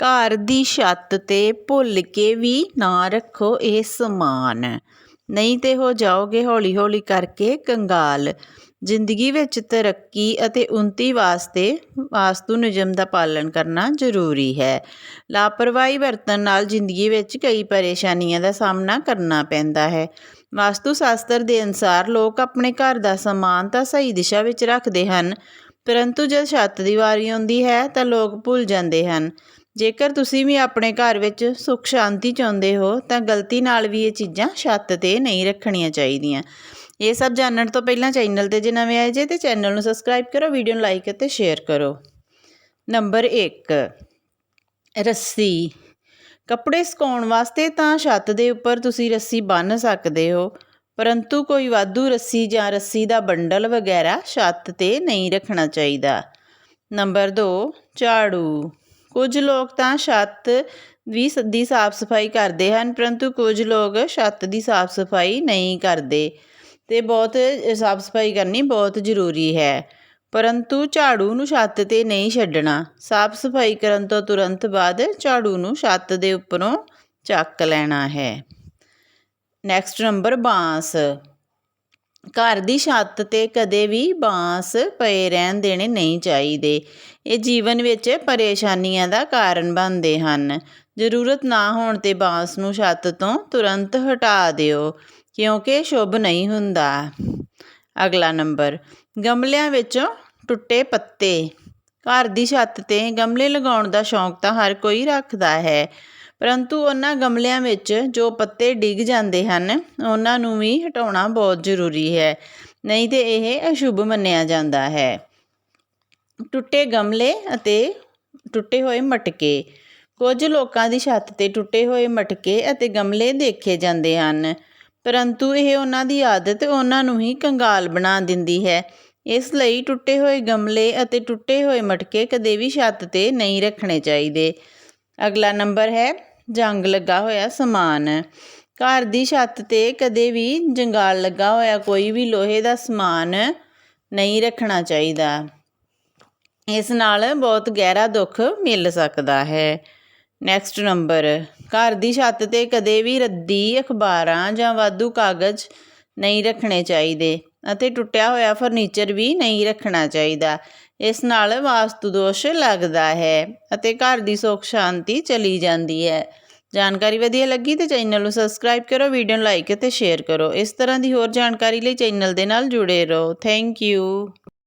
ਘਰ ਦੀ ਛੱਤ 'ਤੇ ਭੁੱਲ ਕੇ ਵੀ ਨਾ ਰੱਖੋ ਇਹ ਸਮਾਨ। ਨਹੀਂ ਤੇ ਹੋ ਜਾਓਗੇ ਹੌਲੀ ਹੌਲੀ ਕਰਕੇ ਕੰਗਾਲ। ਜ਼ਿੰਦਗੀ ਵਿੱਚ ਤਰੱਕੀ ਅਤੇ ਉੱਨਤੀ ਵਾਸਤੇ ਵਾਸਤੂ ਨਿਯਮ ਦਾ ਪਾਲਣ ਕਰਨਾ ਜ਼ਰੂਰੀ ਹੈ। ਲਾਪਰਵਾਹੀ ਵਰਤਣ ਨਾਲ ਜ਼ਿੰਦਗੀ ਵਿੱਚ ਕਈ ਪਰੇਸ਼ਾਨੀਆਂ ਦਾ ਸਾਹਮਣਾ ਕਰਨਾ ਪੈਂਦਾ ਹੈ। ਵਾਸਤੂ ਸ਼ਾਸਤਰ ਦੇ ਅਨੁਸਾਰ ਲੋਕ ਆਪਣੇ ਘਰ ਦਾ ਸਮਾਨ ਤਾਂ ਸਹੀ ਦਿਸ਼ਾ ਵਿੱਚ ਰੱਖਦੇ ਹਨ, ਪਰੰਤੂ ਜਦ ਛੱਤ ਦੀ ਵਾਰੀ ਆਉਂਦੀ ਹੈ ਤਾਂ ਲੋਕ ਭੁੱਲ ਜਾਂਦੇ ਹਨ। ਜੇਕਰ ਤੁਸੀਂ ਵੀ ਆਪਣੇ ਘਰ ਵਿੱਚ ਸੁੱਖ ਸ਼ਾਂਤੀ ਚਾਹੁੰਦੇ ਹੋ, ਤਾਂ ਗਲਤੀ ਨਾਲ ਵੀ ਇਹ ਚੀਜ਼ਾਂ ਛੱਤ 'ਤੇ ਨਹੀਂ ਰੱਖਣੀਆਂ ਚਾਹੀਦੀਆਂ। ਇਹ ਸਭ ਜਾਣਨ ਤੋਂ ਪਹਿਲਾਂ ਚੈਨਲ ਤੇ ਜੇ ਨਵੇਂ ਆਏ ਜੇ, ਤੇ ਚੈਨਲ ਨੂੰ ਸਬਸਕ੍ਰਾਈਬ ਕਰੋ, ਵੀਡੀਓ ਨੂੰ ਲਾਈਕ ਅਤੇ ਸ਼ੇਅਰ ਕਰੋ। ਨੰਬਰ 1 ਰੱਸੀ। ਕੱਪੜੇ ਸੁਕਾਉਣ ਵਾਸਤੇ ਤਾਂ ਛੱਤ ਦੇ ਉੱਪਰ ਤੁਸੀਂ ਰੱਸੀ ਬੰਨ੍ਹ ਸਕਦੇ ਹੋ, ਪਰੰਤੂ ਕੋਈ ਵਾਧੂ ਰੱਸੀ ਜਾਂ ਰੱਸੀ ਦਾ ਬੰਡਲ ਵਗੈਰਾ ਛੱਤ ਤੇ ਨਹੀਂ ਰੱਖਣਾ ਚਾਹੀਦਾ। ਨੰਬਰ 2 ਝਾੜੂ। ਕੁਝ ਲੋਕ ਤਾਂ ਛੱਤ ਵੀ ਦੀ ਸਾਫ਼ ਸਫ਼ਾਈ ਕਰਦੇ ਹਨ, ਪਰੰਤੂ ਕੁਝ ਲੋਕ ਛੱਤ ਦੀ ਸਾਫ਼ ਸਫ਼ਾਈ ਨਹੀਂ ਕਰਦੇ। ਅਤੇ ਬਹੁਤ ਸਾਫ਼ ਸਫ਼ਾਈ ਕਰਨੀ ਬਹੁਤ ਜ਼ਰੂਰੀ ਹੈ। ਪਰੰਤੂ ਝਾੜੂ ਨੂੰ ਛੱਤ ਤੇ ਨਹੀਂ ਛੱਡਣਾ। ਸਾਫ਼ ਸਫ਼ਾਈ ਕਰਨ ਤੋਂ ਤੁਰੰਤ ਬਾਅਦ ਝਾੜੂ ਨੂੰ ਛੱਤ ਦੇ ਉੱਪਰੋਂ ਚੱਕ ਲੈਣਾ ਹੈ। ਨੈਕਸਟ ਨੰਬਰ, ਬਾਂਸ। ਘਰ ਦੀ ਛੱਤ ਤੇ ਕਦੇ ਵੀ ਬਾਂਸ ਪਏ ਰਹਿਣ ਦੇਣੇ ਨਹੀਂ ਚਾਹੀਦੇ। ਇਹ ਜੀਵਨ ਵਿੱਚ ਪਰੇਸ਼ਾਨੀਆਂ ਦਾ ਕਾਰਨ ਬਣਦੇ ਹਨ। ਜ਼ਰੂਰਤ ਨਾ ਹੋਣ ਤੇ ਬਾਂਸ ਨੂੰ ਛੱਤ ਤੋਂ ਤੁਰੰਤ ਹਟਾ ਦਿਓ, ਕਿਉਂਕਿ ਸ਼ੁਭ ਨਹੀਂ ਹੁੰਦਾ। ਅਗਲਾ ਨੰਬਰ, ਗਮਲਿਆਂ ਵਿੱਚੋਂ ਟੁੱਟੇ ਪੱਤੇ। ਘਰ ਦੀ ਛੱਤ ਤੇ ਗਮਲੇ ਲਗਾਉਣ ਦਾ ਸ਼ੌਂਕ ਤਾਂ ਹਰ ਕੋਈ ਰੱਖਦਾ ਹੈ। ਪਰੰਤੂ ਉਹਨਾਂ ਗਮਲਿਆਂ ਵਿੱਚ ਜੋ ਪੱਤੇ ਡਿੱਗ ਜਾਂਦੇ ਹਨ, ਉਹਨਾਂ ਨੂੰ ਵੀ ਹਟਾਉਣਾ ਬਹੁਤ ਜ਼ਰੂਰੀ ਹੈ, ਨਹੀਂ ਤੇ ਇਹ ਅਸ਼ੁਭ ਮੰਨਿਆ ਜਾਂਦਾ ਹੈ। ਟੁੱਟੇ ਗਮਲੇ ਅਤੇ ਟੁੱਟੇ ਹੋਏ ਮਟਕੇ, ਕੁਝ ਲੋਕਾਂ ਦੀ ਛੱਤ ਤੇ ਟੁੱਟੇ ਹੋਏ ਮਟਕੇ ਅਤੇ ਗਮਲੇ ਦੇਖੇ ਜਾਂਦੇ ਹਨ, ਪਰੰਤੂ ਇਹ ਉਹਨਾਂ ਦੀ ਆਦਤ ਉਹਨਾਂ ਨੂੰ ਹੀ ਕੰਗਾਲ ਬਣਾ ਦਿੰਦੀ ਹੈ। ਇਸ ਲਈ ਟੁੱਟੇ ਹੋਏ ਗਮਲੇ ਅਤੇ ਟੁੱਟੇ ਹੋਏ ਮਟਕੇ ਕਦੇ ਵੀ ਛੱਤ ਤੇ ਨਹੀਂ ਰੱਖਣੇ ਚਾਹੀਦੇ। ਅਗਲਾ ਨੰਬਰ ਹੈ ਜੰਗ ਲੱਗਾ ਹੋਇਆ ਸਮਾਨ। ਘਰ ਦੀ ਛੱਤ ਤੇ ਕਦੇ ਵੀ ਜੰਗਾਲ ਲੱਗਾ ਹੋਇਆ ਕੋਈ ਵੀ ਲੋਹੇ ਦਾ ਸਮਾਨ ਨਹੀਂ ਰੱਖਣਾ ਚਾਹੀਦਾ। ਇਸ ਨਾਲ ਬਹੁਤ ਗਹਿਰਾ ਦੁੱਖ ਮਿਲ ਸਕਦਾ ਹੈ। ਨੈਕਸਟ ਨੰਬਰ ਘਰ ਦੀ ਛੱਤ ਤੇ ਕਦੇ ਵੀ ਰੱਦੀ ਅਖਬਾਰਾਂ ਜਾਂ ਵਾਧੂ ਕਾਗਜ਼ ਨਹੀਂ ਰੱਖਣੇ ਚਾਹੀਦੇ ਅਤੇ ਟੁੱਟਿਆ ਹੋਇਆ ਫਰਨੀਚਰ ਵੀ ਨਹੀਂ ਰੱਖਣਾ ਚਾਹੀਦਾ। ਇਸ ਨਾਲ ਵਾਸਤੂ ਦੋਸ਼ ਲੱਗਦਾ ਹੈ ਅਤੇ ਘਰ ਦੀ ਸੁੱਖ ਸ਼ਾਂਤੀ ਚਲੀ ਜਾਂਦੀ ਹੈ। ਜਾਣਕਾਰੀ ਵਧੀਆ ਲੱਗੀ ਤੇ ਚੈਨਲ ਨੂੰ ਸਬਸਕ੍ਰਾਈਬ ਕਰੋ ਵੀਡੀਓ ਨੂੰ ਲਾਈਕ ਅਤੇ ਸ਼ੇਅਰ ਕਰੋ। ਇਸ ਤਰ੍ਹਾਂ ਦੀ ਹੋਰ ਜਾਣਕਾਰੀ ਲਈ ਚੈਨਲ ਦੇ ਨਾਲ ਜੁੜੇ ਰਹੋ। Thank you